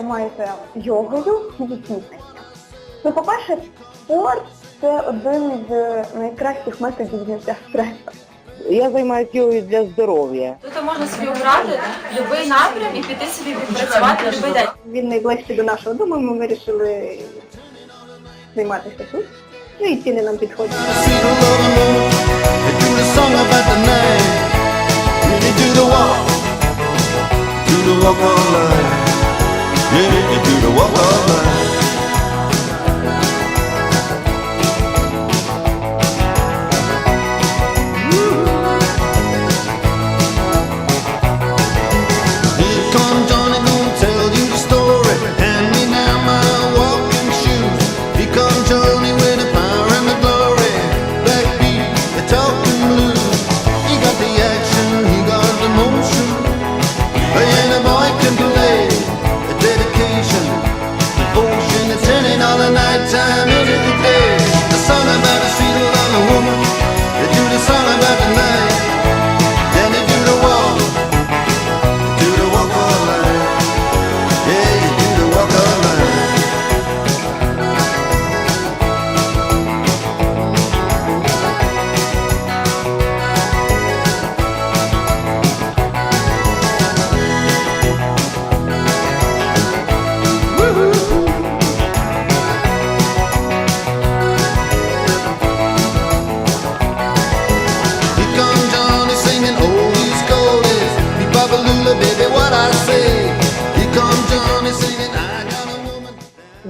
займаюся йогою і. Ну, по-перше, спорт це один з найкращих методів зняття стресу. Я займаюся йогою для здоров'я. Тут можна собі обрати будь-який напрям і піти собі відпрацювати будь-який день. Він найближчий до нашого дому, ми вирішили займатися тут. Ну і ціни нам підходять. Do the walk, Yeni gidiyor vatandaş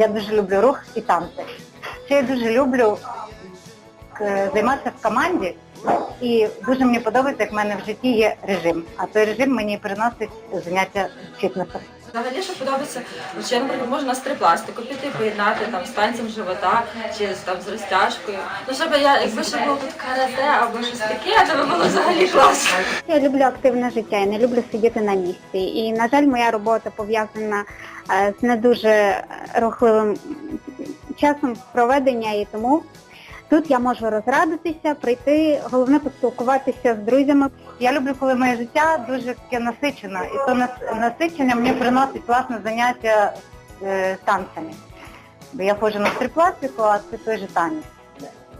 Я дуже люблю рух і танці. Ще я дуже люблю е, займатися в команді. І дуже мені подобається, як в мене в житті є режим. А той режим мені приносить заняття фітнесом. Взагалі, що подобається, чи, наприклад, можна на стрипластику піти, поєднати там з танцем живота чи там з розтяжкою. Ну, щоб я, якби ще було тут карате або щось таке, то би було взагалі класно. Я люблю активне життя, я не люблю сидіти на місці. І, на жаль, моя робота пов'язана е, з не дуже рухливим часом проведення, і тому тут я можу розрадитися, прийти, головне поспілкуватися з друзями. Я люблю, коли моє життя дуже таке насичене. І то насичення мені приносить власне заняття е, танцями. Бо я ходжу на стрипластику, а це той же танець.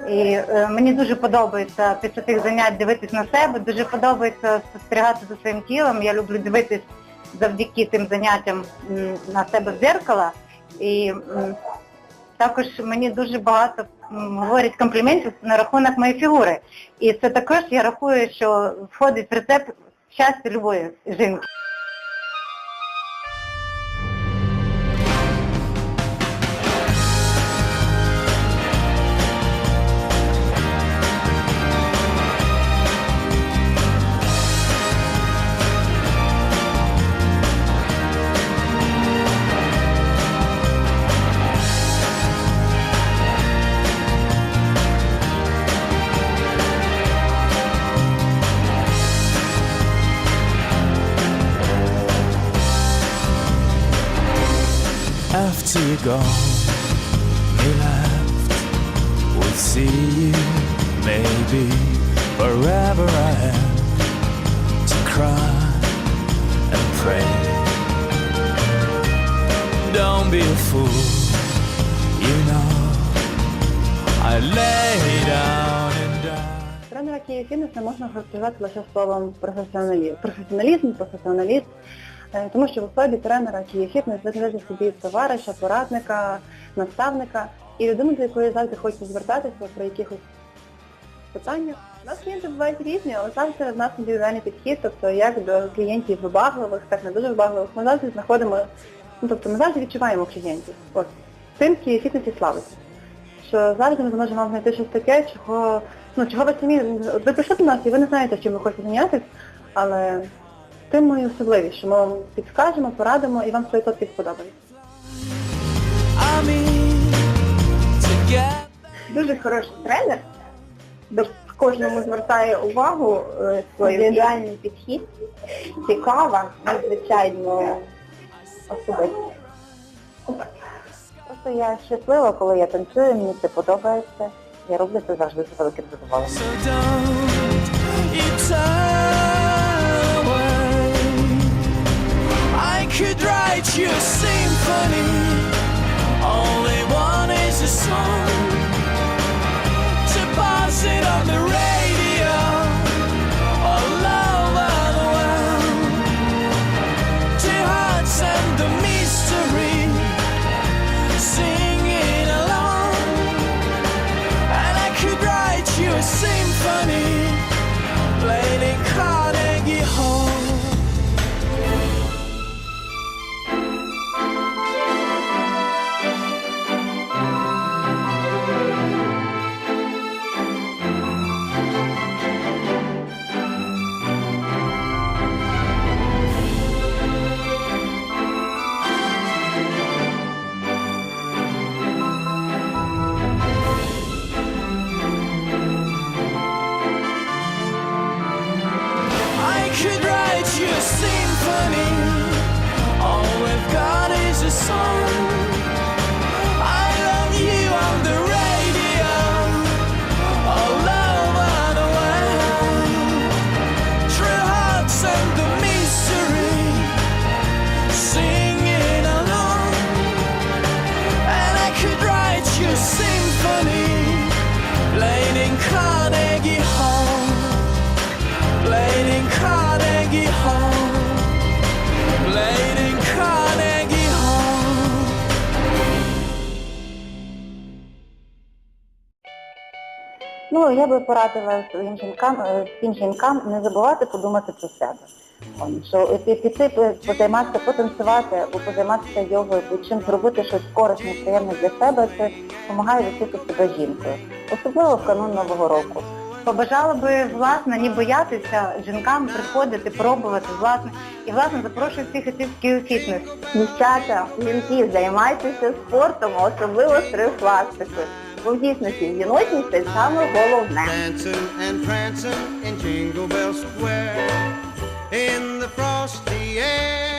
І е, мені дуже подобається після тих занять дивитись на себе, дуже подобається спостерігати за своїм тілом. Я люблю дивитись завдяки тим заняттям на себе в дзеркало. І також мені дуже багато говорять компліментів на рахунок моєї фігури. І це також я рахую, що входить в рецепт щастя любої жінки. After you're gone, we left. We'll see you, maybe forever I am to cry and pray. Don't be a fool, you know. I lay down and die. Тренера Київ Фітнес не можна характеризувати лише словом професіоналізм, професіоналізм, професіоналіст, тому що в особі тренера Київ Фітнес ви знайдете собі товариша, порадника, наставника і людину, до якої завжди хочете звертатися при якихось питаннях. У нас клієнти бувають різні, але завжди в нас індивідуальний підхід, тобто як до клієнтів вибагливих, так не дуже вибагливих, ми завжди знаходимо, ну тобто ми завжди відчуваємо клієнтів. От тим Київ Фітнес славиться що завжди ми зможемо знайти щось таке, чого, ну, чого ви самі, ви прийшли до нас і ви не знаєте, чим ви хочете зайнятися, але тим ми особливі, що ми вам підскажемо, порадимо і вам 100% сподобається. I mean. Дуже хороший тренер, до кожному звертає увагу е, свій індивідуальний підхід, цікава, надзвичайно особиста. Просто я щаслива, коли я танцюю, мені це подобається. Я роблю це завжди з великим задоволенням. Could write you a symphony. They want is a song to pass it on the radio all over the world. Two hearts and the mystery singing along, and I could write you a symphony Ну, я би порадила своїм жінкам, е, всім жінкам не забувати подумати про себе. Що піти позайматися, потанцювати, або позайматися йогою, чим зробити щось корисне, приємне для себе, це допомагає відчути себе жінкою. Особливо в канун Нового року. Побажала би, власне, не боятися жінкам приходити, пробувати, власне, і, власне, запрошую всіх іти в Київ фітнес. Дівчата, жінки, займайтеся спортом, особливо стрихластикою. Бо в дійсності жіночність це саме головне. Dancing and prancing in Jingle Bell Square in the frosty air.